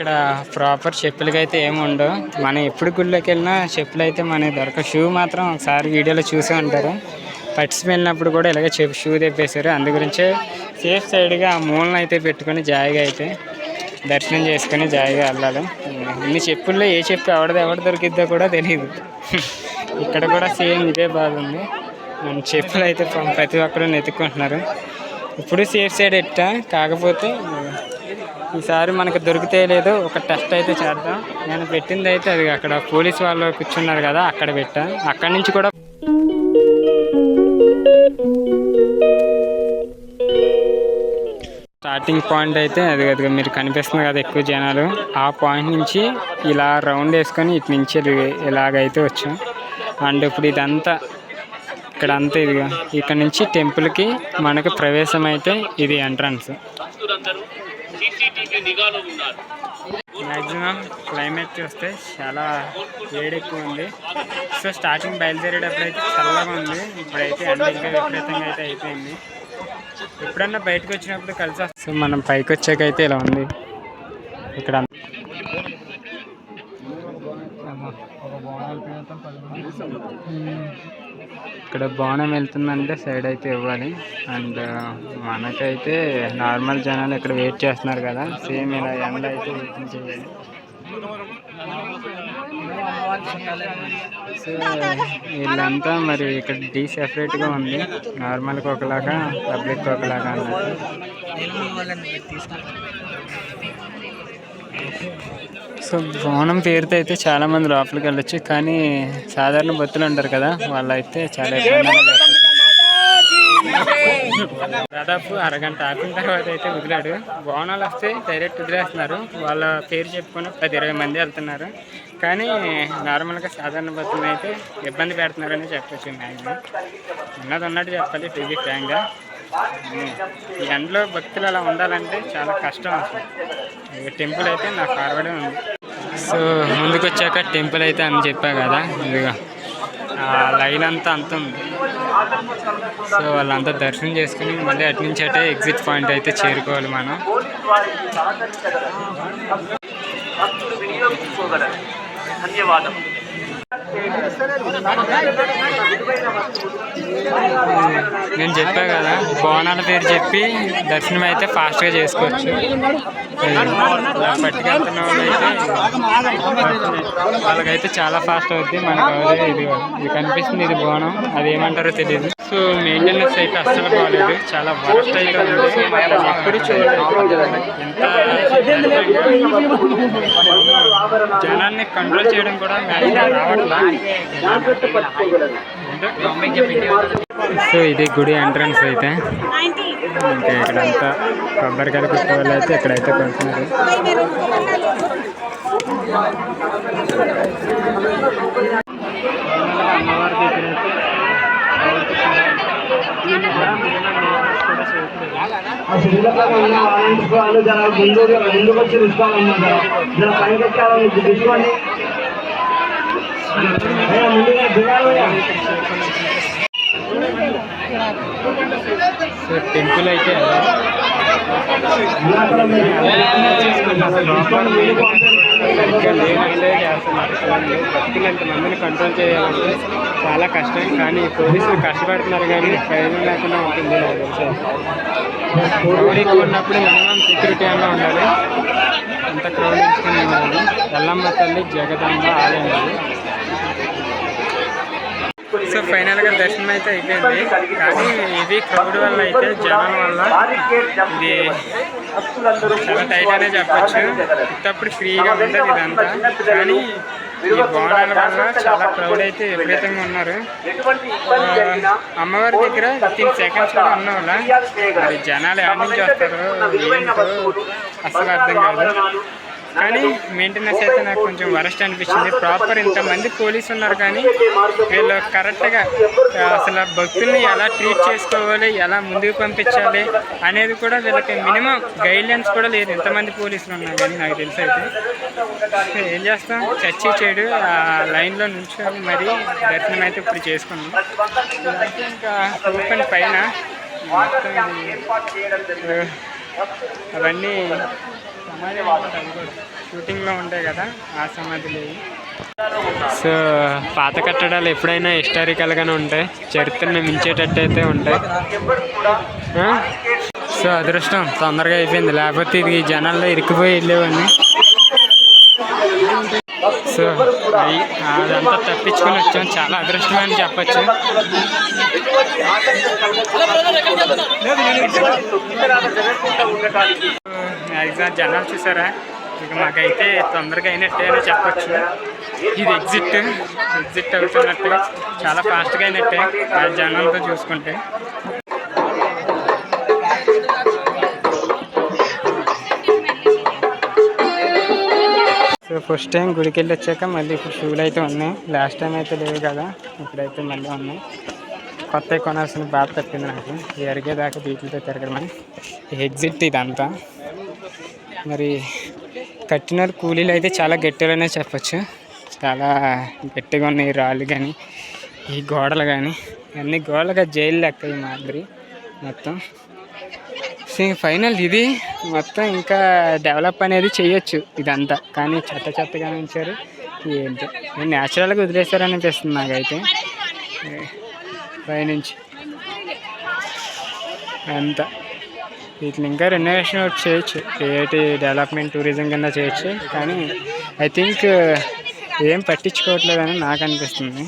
ఇక్కడ ప్రాపర్ చెప్పులకి అయితే ఏమి ఉండవు. మనం ఎప్పుడు గుళ్ళోకి వెళ్ళినా చెప్పులు అయితే మనకి దొరక షూ మాత్రం ఒకసారి వీడియోలో చూసే ఉంటారు. పట్స్ వెళ్ళినప్పుడు కూడా ఇలాగే చెప్పు షూ తెప్పేశారు. అందు గురించే సేఫ్ సైడ్గా ఆ మూలను అయితే పెట్టుకొని జాయిగా అయితే దర్శనం చేసుకొని జాయిగా వెళ్ళాలి. ఇన్ని చెప్పుల్లో ఏ చెప్పు ఎవడది ఎవడ దొరికిద్దో కూడా తెలియదు ఇక్కడ కూడా సేమ్ ఇదే బాగుంది మన చెప్పులు అయితే ప్రతి ఒక్కరూ నెతుక్కుంటున్నారు. ఇప్పుడు సేఫ్ సైడ్ ఎట్టా? కాకపోతే ఈసారి మనకు దొరికితే లేదు ఒక టెస్ట్ అయితే చేద్దాం. నేను పెట్టింది అయితే అది అక్కడ పోలీస్ వాళ్ళు కూర్చున్నారు కదా అక్కడ పెట్టా. అక్కడి నుంచి కూడా స్టార్టింగ్ పాయింట్ అయితే అది అది మీరు కనిపిస్తుంది కదా ఎక్కువ జనాలు. ఆ పాయింట్ నుంచి ఇలా రౌండ్ వేసుకొని ఇటు నుంచి ఇలాగైతే వచ్చాం. అండ్ ఇప్పుడు ఇదంతా ఇక్కడ అంతా ఇదిగా ఇక్కడ నుంచి టెంపుల్కి మనకు ప్రవేశం అయితే ఇది ఎంట్రన్స్. మ్యాక్సిమం క్లైమేట్ చూస్తే చాలా వేడి ఎక్కువ ఉంది సో స్టార్టింగ్ బయలుదేరేటప్పుడు అయితే చల్లగా ఉంది. ఇప్పుడైతే ఎండ ఇంకా విపరీతంగా అయితే అయిపోయింది. ఎప్పుడన్నా బయటకు వచ్చినప్పుడు కలిసి. వస్తుంది. సో మనం పైకి వచ్చాకైతే ఇలా ఉంది. ఇక్కడ ఇక్కడ బోనం వెళ్తుందంటే సైడ్ అయితే ఇవ్వాలి. అండ్ మనకైతే నార్మల్ జనాలు ఇక్కడ వెయిట్ చేస్తున్నారు కదా. సేమ్ ఇలా ఎండ అయితే వెయిటింగ్ చేయాలి. సో వీళ్ళంతా మరి ఇక్కడ డీ సెపరేట్గా ఉంది. నార్మల్గా ఒకలాగా పబ్లిక్ ఒకలాగా అన్నట్టు సో బోనం పేరుతో అయితే చాలా మంది లోపలికి వెళ్ళొచ్చు కానీ సాధారణ భక్తులు ఉంటారు కదా. వాళ్ళైతే చాలా దాదాపు అరగంట ఆపిన తర్వాత అయితే వదిలాడు. బోనాలు వస్తే డైరెక్ట్ వదిలేస్తున్నారు. వాళ్ళ పేరు చెప్పుకొని పది ఇరవై మంది వెళ్తున్నారు. కానీ నార్మల్గా సాధారణ భక్తులను అయితే ఇబ్బంది పెడుతున్నారని చెప్పచ్చు మ్యాక్సిమం. ఉన్నది ఉన్నట్టు చెప్పాలి ఫిజిక్ ఫ్రాంక్గా ఎండలో భక్తులు అలా ఉండాలంటే చాలా కష్టం అసలు. ఈ టెంపుల్ అయితే నా ఫార్వర్డే ఉంది. సో ముందుకు వచ్చాక టెంపుల్ అయితే అని చెప్పా కదా ఇదిగా. ఆ లైన్ అంతా అంత ఉంది. సో వాళ్ళంతా దర్శనం చేసుకుని మళ్ళీ అటు నుంచి అంటే ఎగ్జిట్ పాయింట్ అయితే చేరుకోవాలి మనం. ధన్యవాదం నేను చెప్పా కదా బోనాల పేరు చెప్పి దర్శనం అయితే ఫాస్ట్గా చేసుకోవచ్చు. పట్టుకెళ్తున్న వాళ్ళైతే వాళ్ళకైతే చాలా ఫాస్ట్ అవుద్ది మనకు ఇది ఇది కనిపిస్తుంది ఇది బోనం అది ఏమంటారో తెలియదు సో మెయింటెనెన్స్ అయితే అస్సలు బాగాలేదు చాలా వర్స్ట్ అయితే ఉంది. ఎప్పుడు చూడలేదు ఎంత జనాన్ని కంట్రోల్ చేయడం కూడా మ్యాక్సిమం రావడం సో ఇది గుడి ఎంట్రన్స్ అయితే. ఇంకా ఇక్కడంతా కొబ్బరికాయలు కుట్టే వాళ్ళు అయితే ఇక్కడైతే కొంటున్నారు అమ్మవారి దగ్గర ముందు ముందుకు వచ్చి తీసుకోవాలన్నమాట జర పైకి ఎక్కాలని తీసుకోండి టెంపుల్ అయితే ఇంకా లేనట్లే చేస్తున్నారు భక్తులు ఎంతమందిని కంట్రోల్ చేయాలంటే చాలా కష్టం కానీ పోలీసులు కష్టపడుతున్నారు కానీ ప్రయోజనం లేకుండా ఉంటుంది నాకు తెలిసి క్రౌడ్ ఎక్కువ ఉన్నప్పుడు మినిమం సెక్యూరిటీ అన్నా ఉండాలి అంత క్రౌడ్ ఇచ్చుకుని ఉండాలి ఎల్లమ్మ తల్లి జగదాంబ ఆలయం సో ఫైనల్గా దర్శనం అయితే అయిపోయింది. కానీ ఇది క్రౌడ్ వల్ల అయితే జనం వల్ల ఇది చాలా టైట్ అనే చెప్పొచ్చు. ఇప్పటిప్పుడు ఫ్రీగా ఉంటుంది ఇదంతా. కానీ ఈ బోనాల వల్ల చాలా క్రౌడ్ అయితే విపరీతంగా ఉన్నారు. అమ్మవారి దగ్గర వితిన్ సెకండ్స్ కూడా ఉన్న వాళ్ళ. మరి జనాలు ఎక్కడి నుంచి వస్తారు ఏంటో అసలు అర్థం కాదు. కానీ మెయింటెనెన్స్ అయితే నాకు కొంచెం వరస్ట్ అనిపించింది. ప్రాపర్ ఇంతమంది పోలీసు ఉన్నారు కానీ వీళ్ళు కరెక్ట్గా అసలు భక్తుల్ని ఎలా ట్రీట్ చేసుకోవాలి ఎలా ముందుకు పంపించాలి అనేది కూడా వీళ్ళకి మినిమం గైడ్లైన్స్ కూడా లేదు. ఇంతమంది పోలీసులు ఉన్నారు కానీ నాకు తెలిసి అయితే. ఏం చేస్తాం? చర్చి చేయడు. ఆ లైన్లో నుంచొని మరి దర్శనం అయితే ఇప్పుడు చేసుకున్నాం ఇంకా ఓపెన్ పైన. మొత్తం అవన్నీ సమాధి షూటింగ్లో ఉంటాయి కదా ఆ సమాధులు సో పాత కట్టడాలు ఎప్పుడైనా హిస్టారికల్గానే ఉంటాయి. చరిత్రను మించేటట్టు అయితే ఉంటాయి. సో అదృష్టం తొందరగా అయిపోయింది. లేకపోతే ఇది జనాల్లో ఇరికిపోయి వెళ్ళేవాడిని. సో అయి- అదంతా తప్పించుకొని వచ్చాం. చాలా అదృష్టమని చెప్పచ్చు. ఎగ్జామ్ జనాలు చూసారా? ఇక మాకైతే తొందరగా అయినట్టే అని చెప్పచ్చు. ఇది ఎగ్జిట్ ఎగ్జిట్ అవుతున్నట్టు చాలా ఫాస్ట్గా అయినట్టే. ఆ జనాలతో చూసుకుంటే. సో ఫస్ట్ టైం గుడికి వెళ్ళి వచ్చాక మళ్ళీ ఇప్పుడు షూలు అయితే ఉన్నాయి. లాస్ట్ టైం అయితే లేవు కదా ఇప్పుడైతే మళ్ళీ ఉన్నాయి. కొత్త కొనాల్సిన బాధ తప్పింది నాకు. ఈ బీట్లతో వీటితో తిరగడం ఎగ్జిట్ ఇదంతా. మరి కట్టిన కూలీలు అయితే చాలా గట్టిగానే చెప్పచ్చు. చాలా గట్టిగా ఉన్నాయి రాళ్ళు కానీ ఈ గోడలు కానీ. అన్ని గోడలుగా జైలు లెక్క ఈ మాదిరి మొత్తం. ఫైనల్. ఇది మొత్తం ఇంకా డెవలప్ అనేది చేయొచ్చు ఇదంతా. కానీ చెత్త చెత్తగా ఉంచారు. ఏంటి? న్యాచురల్గా అనిపిస్తుంది నాకైతే. పైనుంచి. అంతా. వీటిని ఇంకా రెనోవేషన్ వర్క్ చేయొచ్చు. ఏటి డెవలప్మెంట్ టూరిజం కింద చేయొచ్చు. కానీ ఐ థింక్ ఏం పట్టించుకోవట్లేదని నాకు అనిపిస్తుంది.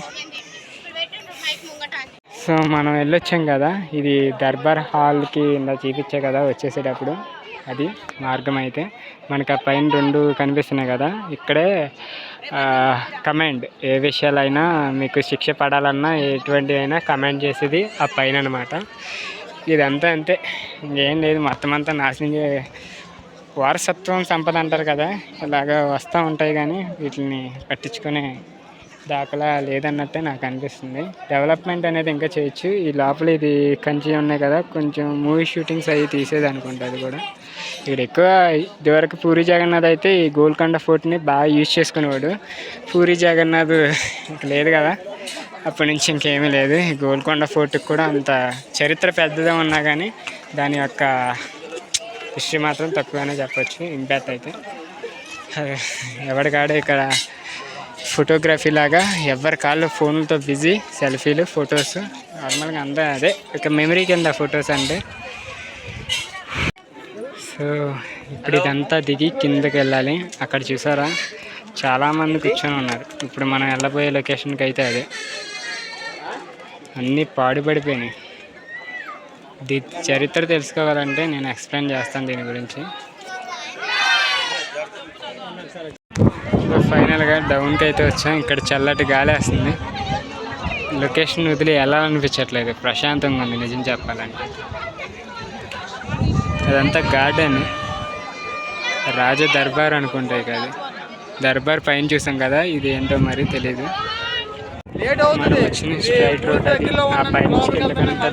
సో మనం వెళ్ళొచ్చాం కదా. ఇది దర్బార్ హాల్కి ఇందా చూపించే కదా వచ్చేసేటప్పుడు. అది మార్గం అయితే. మనకు ఆ పైన రెండు కనిపిస్తున్నాయి కదా. ఇక్కడే కమాండ్. ఏ విషయాలైనా మీకు శిక్ష పడాలన్నా ఎటువంటి అయినా కమాండ్ చేసేది ఆ పైన అనమాట ఇదంతా అంతే. ఇంకేం లేదు. మొత్తం అంతా నాశనం వారసత్వం సంపద అంటారు కదా. ఇలాగ వస్తూ ఉంటాయి కానీ వీటిని పట్టించుకునే దాఖలా లేదన్నట్టే నాకు అనిపిస్తుంది. డెవలప్మెంట్ అనేది ఇంకా చేయొచ్చు. ఈ లోపల ఇది కంచి ఉన్నాయి కదా కొంచెం మూవీ షూటింగ్స్ అవి తీసేది అనుకుంటా అది కూడా. ఇక్కడ ఎక్కువ ఇదివరకు పూరి జగన్నాథ్ అయితే ఈ గోల్కొండ ఫోర్ట్ని బాగా యూజ్ చేసుకునేవాడు. పూరి జగన్నాథ్ ఇంక లేదు కదా. అప్పటి నుంచి ఇంకేమీ లేదు. ఈ గోల్కొండ ఫోర్ట్కి కూడా అంత చరిత్ర పెద్దదే ఉన్నా కానీ దాని యొక్క హిస్టరీ మాత్రం తక్కువనే చెప్పొచ్చు. ఇంపాక్ట్ అయితే. ఎవరికాడే ఇక్కడ ఫోటోగ్రఫీ లాగా ఎవరి కాళ్ళు ఫోన్లతో బిజీ సెల్ఫీలు ఫొటోస్ నార్మల్గా అంతా అదే. ఒక మెమరీ కింద ఫొటోస్ అంటే. సో ఇప్పుడు ఇదంతా దిగి కిందకి వెళ్ళాలి. అక్కడ చూసారా? చాలామంది కూర్చొని ఉన్నారు. ఇప్పుడు మనం వెళ్ళబోయే లొకేషన్కి అయితే అదే. అన్నీ పాడుపడిపోయినాయి. దీ చరిత్ర తెలుసుకోవాలంటే నేను ఎక్స్ప్లెయిన్ చేస్తాను దీని గురించి. సో ఫైనల్గా డౌన్కి అయితే వచ్చాం. ఇక్కడ చల్లటి గాలి వేస్తుంది. లొకేషన్ వదిలి ఎలా అనిపించట్లేదు ప్రశాంతంగా ఉంది నిజం చెప్పాలంటే. అదంతా గార్డెన్. రాజ దర్బార్ అనుకుంటాయి కదా దర్బార్ పైన చూసాం కదా ఇది ఏంటో మరి తెలీదు. మనం వచ్చిన స్ట్రైట్ రోడ్ అది. ఆ పై నుంచి కిందకంతా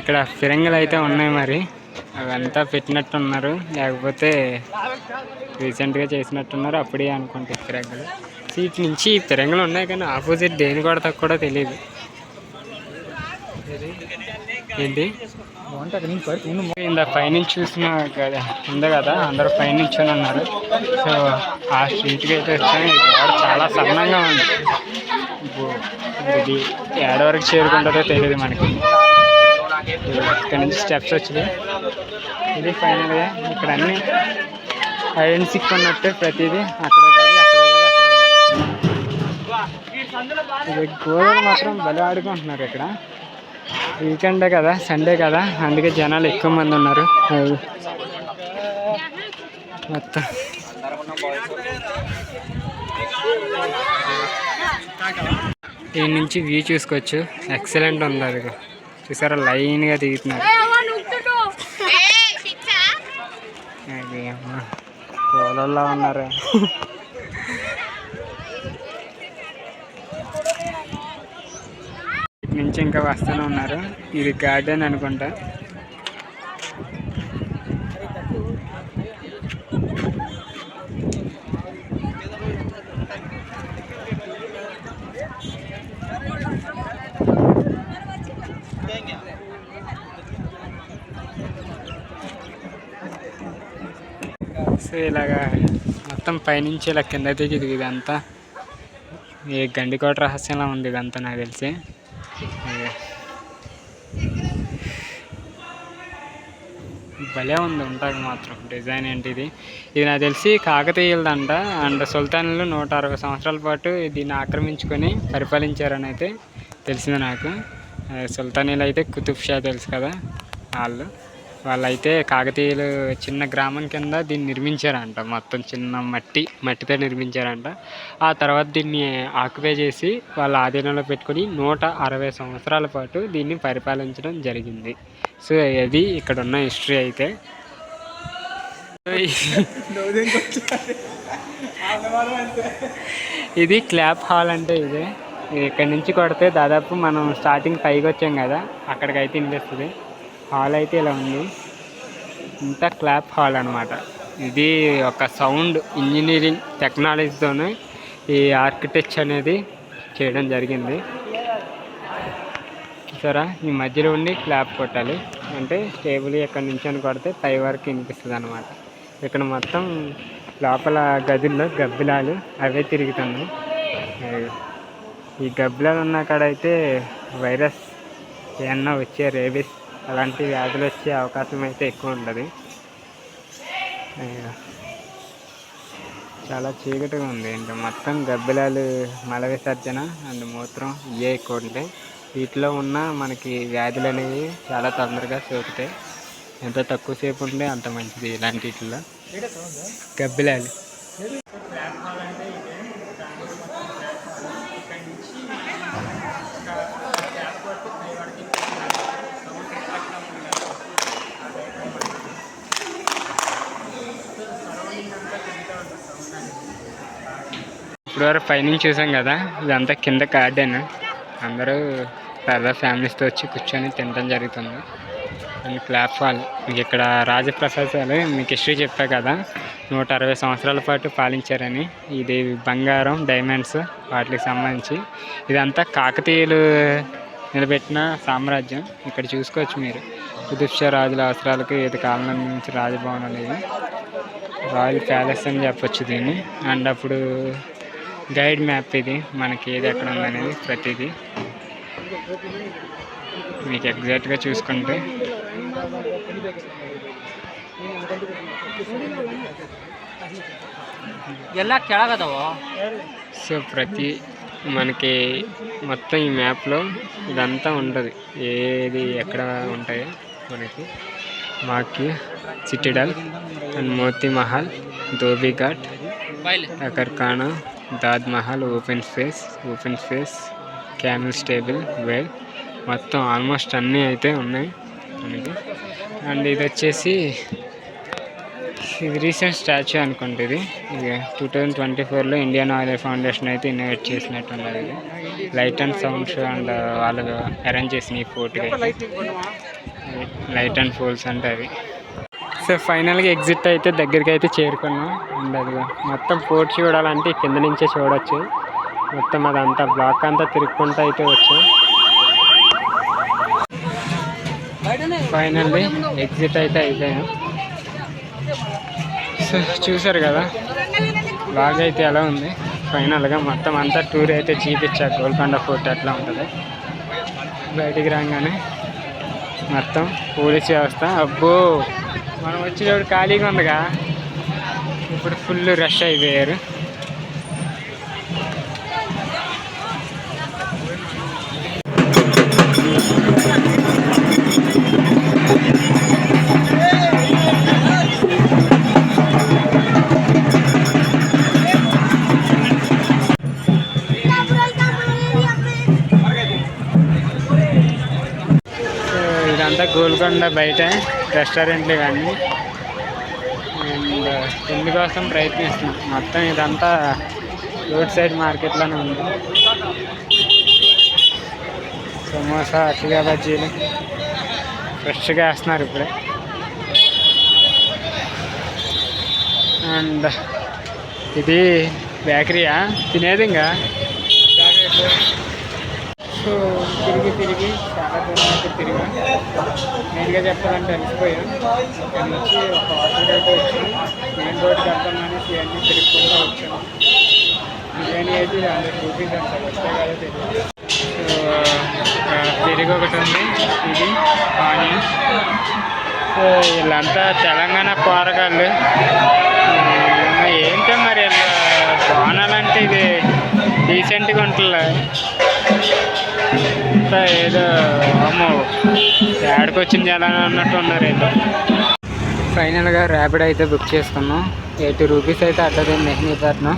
ఇక్కడ ఫిరంగులు అయితే ఉన్నాయి మరి. అవంతా పెట్టినట్టు ఉన్నారు లేకపోతే రీసెంట్గా చేసినట్టున్నారు. అప్పుడే అనుకుంటే ఫిరంగులు సీట్ నుంచి ఫిరంగులు ఉన్నాయి కానీ ఆపోజిట్ దేని కొడతా కూడా తెలియదు ఏంటి? పైనుంచి చూసిన కదా. ఉంది కదా. అందరూ పైనుంచి ఉన్నారు. సో ఆ స్ట్రీట్కి అయితే వచ్చాను చాలా సన్నంగా ఉంది. ఇది ఏడవరకు చేరుకుంటుందో తెలియదు మనకి. ఇక్కడ నుంచి స్టెప్స్ వచ్చినాయి. ఇది ఫైనల్గా ఇక్కడ అన్నీ ఐడెన్ సిక్ ఉన్నట్టు ప్రతిదీ అక్కడ కాదు అక్కడ కాదు అక్కడ ఇది గోదావరి మాత్రం బలి ఆడుకుంటున్నారు ఇక్కడ. వీకెండే కదా సండే కదా అందుకే జనాలు ఎక్కువ మంది ఉన్నారు. మొత్తం. దీని నుంచి వ్యూ చూసుకోవచ్చు. ఎక్సలెంట్ ఉంది అది. చూసారా లైన్గా దిగుతున్నారు. అది అమ్మా తోలల్లా ఉన్నారు. ఇటు నుంచి ఇంకా వస్తూనే ఉన్నారు. ఇది గార్డెన్ అనుకుంటా. సో ఇలాగా మొత్తం పైనుంచి ఇలా కింద దిగి ఇది ఇదంతా. ఈ గండికోట రహస్యంలా ఉంది ఇదంతా నాకు తెలిసి. భలే ఉంది ఉంటాక మాత్రం డిజైన్ ఏంటిది. ఇది నాకు తెలిసి కాకతీయులదంట. అండ్ సుల్తాన్లు నూట అరవై సంవత్సరాల పాటు దీన్ని ఆక్రమించుకొని పరిపాలించారని అయితే తెలిసింది నాకు. సుల్తానీలు అయితే కుతుబ్ షా తెలుసు కదా వాళ్ళు. వాళ్ళైతే కాకతీయులు చిన్న గ్రామం కింద దీన్ని నిర్మించారంట. మొత్తం చిన్న మట్టి మట్టితో నిర్మించారంట. ఆ తర్వాత దీన్ని ఆక్యుపై చేసి వాళ్ళ ఆధీనంలో పెట్టుకొని నూట అరవై సంవత్సరాల పాటు దీన్ని పరిపాలించడం జరిగింది. సో అది ఇక్కడ ఉన్న హిస్టరీ అయితే. ఇది క్లాప్ హాల్ అంటే ఇదే. ఇది ఇక్కడ నుంచి కొడితే దాదాపు మనం స్టార్టింగ్ పైకి వచ్చాం కదా అక్కడికైతే వినిపిస్తుంది హాల్ అయితే ఇలా ఉంది. ఇంత క్లాప్ హాల్ అనమాట ఇది ఒక సౌండ్ ఇంజనీరింగ్ టెక్నాలజీతోనే ఈ ఆర్కిటెక్చర్ అనేది చేయడం జరిగింది. చూసారా? ఈ మధ్యలో ఉండి క్లాప్ కొట్టాలి. అంటే స్టేబుల్ ఎక్కడి నుంచి అని కొడితే పై వరకు వినిపిస్తుంది అనమాట ఇక్కడ మొత్తం లోపల గదుల్లో గబ్బిలాలు అవే తిరుగుతున్నాయి. ఈ గబ్బిలాలు ఉన్న కాడ అయితే వైరస్ ఏమన్నా వచ్చే రేబిస్ అలాంటి వ్యాధులు వచ్చే అవకాశం అయితే ఎక్కువ ఉంటుంది చాలా చీకటిగా ఉంది. ఇంకా మొత్తం గబ్బిలాలు మల విసర్జన అండ్ మూత్రం ఇవే ఎక్కువ ఉంటాయి. వీటిలో ఉన్న మనకి వ్యాధులు అనేవి చాలా తొందరగా సోకుతాయి. ఎంత తక్కువసేపు ఉంటే అంత మంచిది ఇలాంటి వీటిలో గబ్బిలాలు. ఇప్పుడు వరకు పైనుంచి చూసాం కదా ఇదంతా కింద గార్డెన్ అందరూ సరదా ఫ్యామిలీస్తో వచ్చి కూర్చొని తినడం జరుగుతుంది. And clap fall. మీకు ఇక్కడ రాజప్రసాదాలు మీకు హిస్టరీ చెప్పా కదా నూట అరవై సంవత్సరాల పాటు పాలించారని. ఇది బంగారం డైమండ్స్ వాటికి సంబంధించి. ఇదంతా కాకతీయులు నిలబెట్టిన సామ్రాజ్యం. ఇక్కడ చూసుకోవచ్చు మీరు. కుతుబ్ రాజుల అవసరాలకు ఇది కాలం నుంచి రాజభవనం అనేది రాయల్ ప్యాలెస్ అని చెప్పొచ్చు దీన్ని. అండ్ అప్పుడు గైడ్ మ్యాప్ ఇది. మనకి ఏది ఎక్కడ ఉందనేది ప్రతిదీ. మీకు ఎగ్జాక్ట్గా చూసుకుంటే. ఎలా సో ప్రతి మనకి మొత్తం ఈ మ్యాప్లో ఇదంతా ఉంటుంది ఏది ఎక్కడ ఉంటాయో మనకి. మాకి citadel and Moti Mahal dhobi ghat అకర్ఖానా Taj DAAD Mahal open space open space camel stable well మొత్తం ఆల్మోస్ట్ అన్నీ అయితే ఉన్నాయి మనకి. అండ్ ఇది వచ్చేసి ఇది రీసెంట్ స్టాచ్యూ అనుకుంటుంది ఇది. ఇది టూ థౌజండ్ ట్వంటీ ఫోర్లో ఇండియన్ ఆయిల్ ఫౌండేషన్ అయితే ఇన్వైట్ చేసినట్టు ఉన్నది ఇది. Light and sound show and వాళ్ళు అరేంజ్ చేసిన ఈ ఫోర్ట్కి లైట్ అండ్ ఫోల్స్ అంటే అవి సో ఫైనల్గా ఎగ్జిట్ అయితే దగ్గరికి అయితే చేరుకున్నాం. అండ్ అది మొత్తం ఫోర్ట్ చూడాలంటే కింద నుంచే చూడొచ్చు. మొత్తం అదంతా బ్లాక్ అంతా తిరుక్కుంటూ అయితే వచ్చాం. ఫైనల్లీ ఎగ్జిట్ అయితే అయిపోయాం. సో చూసారు కదా బాగా అయితే ఎలా ఉంది? ఫైనల్గా మొత్తం అంతా టూర్ అయితే చూపించా. గోల్కొండ ఫోర్ట్ అట్లా ఉంటుంది. బయటికి రాగానే మొత్తం పోలీస్ వ్యవస్థ. అబ్బో! మనం వచ్చేటప్పుడు ఖాళీగా ఉందిగా. ఇప్పుడు ఫుల్ రష్ అయిపోయారు. ఇదంతా గోల్కొండ బయట. రెస్టారెంట్లు కానీ. అండ్ తిండి కోసం ప్రయత్నిస్తున్నాం. మొత్తం ఇదంతా రోడ్ సైడ్ మార్కెట్లోనే ఉంది. సమోసా అట్లుగా బజ్జీలు. ఫ్రెష్గా వేస్తున్నారు ఇప్పుడే. అండ్ ఇది బేకరీయా? తినేది ఇంకా? సో తిరిగి తిరిగి చాలా దూరం అయితే తిరిగాం. నేరుగా చెప్పాలంటే అలసిపోయాం. ఇక్కడ నుంచి ఒక హాస్పిటల్ అయితే వచ్చాం మెయిన్ రోడ్కి వెళ్తామని అన్నీ తిరుగుకుంటూ వచ్చాం బిర్యానీ అయితే హండ్రెడ్ రూపీస్ అంట వస్తే కదా తెలియదు. సో ఆ, పెరుగు ఒకటి ఉంది. ఇది ఆనియన్. సో వీళ్ళంతా తెలంగాణ పోరగాళ్ళు. ఏంటో మరి వీళ్ళ బాణాలంటే ఇది డీసెంట్గా ఉంటుందా అంతా ఏదో అమ్మో ఏడకి వచ్చింది ఎలా అన్నట్టు ఉన్నారు ఏదో. ఫైనల్గా ర్యాపిడ్ అయితే బుక్ చేసుకున్నాం. ఎయిటీ రూపీస్ అయితే అడ్డది మెహనీపట్నం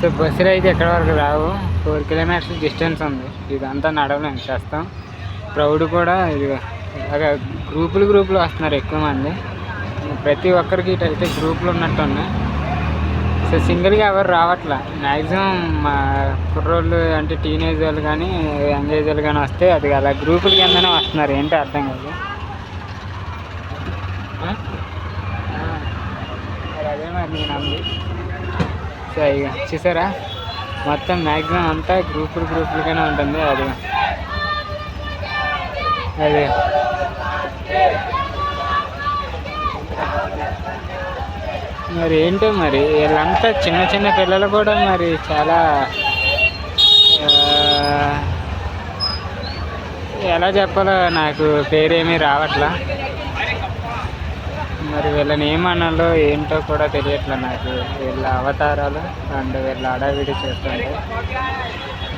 సో బస్సులు అయితే ఎక్కడి వరకు రావు. ఫోర్ కిలోమీటర్స్ డిస్టెన్స్ ఉంది. ఇదంతా నడవలేము చేస్తాం. క్రౌడ్ కూడా ఇది ఇలాగ గ్రూపులు గ్రూపులు వస్తున్నారు ఎక్కువ మంది. ప్రతి ఒక్కరికి ఇటు అయితే గ్రూపులు ఉన్నట్టున్నాయి సో సింగిల్గా ఎవరు రావట్లా. మ్యాక్సిమం మా కుర్రోళ్ళు అంటే టీనేజ్ వాళ్ళు కానీ యంగ్ ఏజ్ వాళ్ళు కానీ వస్తే అది అలా గ్రూపుల కిందనే వస్తున్నారు. ఏంటో అర్థం కాదు. అదే మరి నేను అంది సో ఇక చూసారా? మొత్తం మ్యాక్సిమం అంతా గ్రూపులు గ్రూపులుగానే ఉంటుంది. అది అదే మరి ఏంటో మరి వీళ్ళంతా చిన్న చిన్న పిల్లలు కూడా మరి చాలా ఎలా చెప్పాలో నాకు పేరేమీ రావట్లా. మరి వీళ్ళని ఏమనాలో ఏంటో కూడా తెలియట్లే నాకు. వీళ్ళ అవతారాలు అండ్ వీళ్ళ అడావిడి చేస్తుంటే.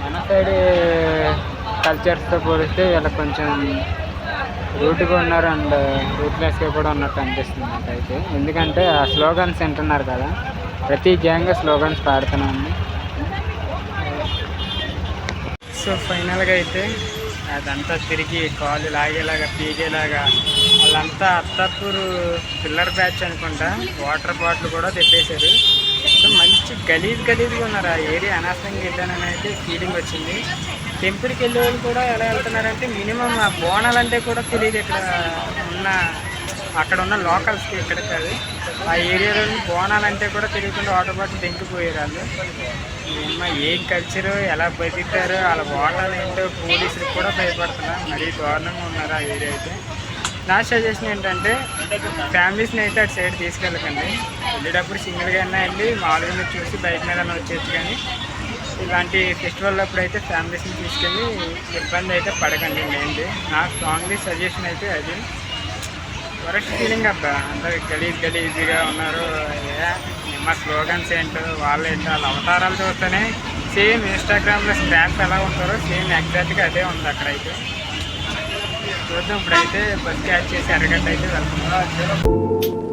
మన సైడ్ కల్చర్స్తో పోలిస్తే వీళ్ళ కొంచెం రూట్గా ఉన్నారు అండ్ రూట్లెస్గా కూడా ఉన్నట్టు అనిపిస్తుంది నాకైతే. ఎందుకంటే ఆ స్లోగన్స్ వింటున్నారు కదా. ప్రతి గ్యాంగ్ స్లోగన్స్ పాడుతున్నాను సో ఫైనల్గా అయితే అదంతా తిరిగి కాలు లాగేలాగా పీగేలాగా వాళ్ళంతా అత్తాపూరు పిల్లర్ బ్యాచ్ అనుకుంటా వాటర్ బాటిల్ కూడా తెప్పేశారు. సో మంచి గలీజ్ గలీజ్గా ఉన్నారు ఆ ఏరియా. అనవసరంగా వెళ్ళానని అయితే ఫీలింగ్ వచ్చింది. టెంపుల్కి వెళ్ళే వాళ్ళు కూడా ఎలా వెళ్తున్నారంటే మినిమం ఆ బోనాలు అంటే కూడా తెలియదు ఇక్కడ ఉన్న అక్కడ ఉన్న లోకల్స్కి ఇక్కడ కాదు. ఆ ఏరియాలో బోనాలంటే కూడా తెలియకుండా వాటర్ బాటిల్ దింకిపోయారు వాళ్ళు. ఏం కల్చరు ఎలా బతికారు వాళ్ళ వాటర్ ఏంటో పోలీసులకు కూడా భయపడుతున్నారు. మరీ దారుణంగా ఉన్నారు ఆ ఏరియా అయితే. నా సజెషన్ ఏంటంటే ఫ్యామిలీస్ని అయితే అటు సైడ్ తీసుకెళ్ళకండి. వెళ్ళేటప్పుడు సింగిల్గా అయినా వెళ్ళి మామూలుగా చూసి బైక్ మీద వచ్చేసి కానీ ఇలాంటి ఫెస్టివల్ అప్పుడు అయితే ఫ్యామిలీస్ని తీసుకెళ్ళి ఇబ్బంది అయితే పడకండి మెయిన్లీ. నా స్ట్రాంగ్లీ సజెషన్ అయితే అది. వరస్ట్ ఫీలింగ్ అబ్బా అందరు గలీజ్ గలీజీగా ఉన్నారు. మా స్లోగన్స్ ఏంటో వాళ్ళు ఏంటో వాళ్ళ అవతారాలు చూస్తేనే సేమ్ ఇన్స్టాగ్రామ్లో స్క్రాప్ ఎలా ఉంటారో సేమ్ ఎగ్జాక్ట్గా అదే ఉంది అక్కడైతే. చూద్దాం ఇప్పుడైతే బస్ క్యాచ్ చేసి అరగంట అయితే వెళ్తున్నాం.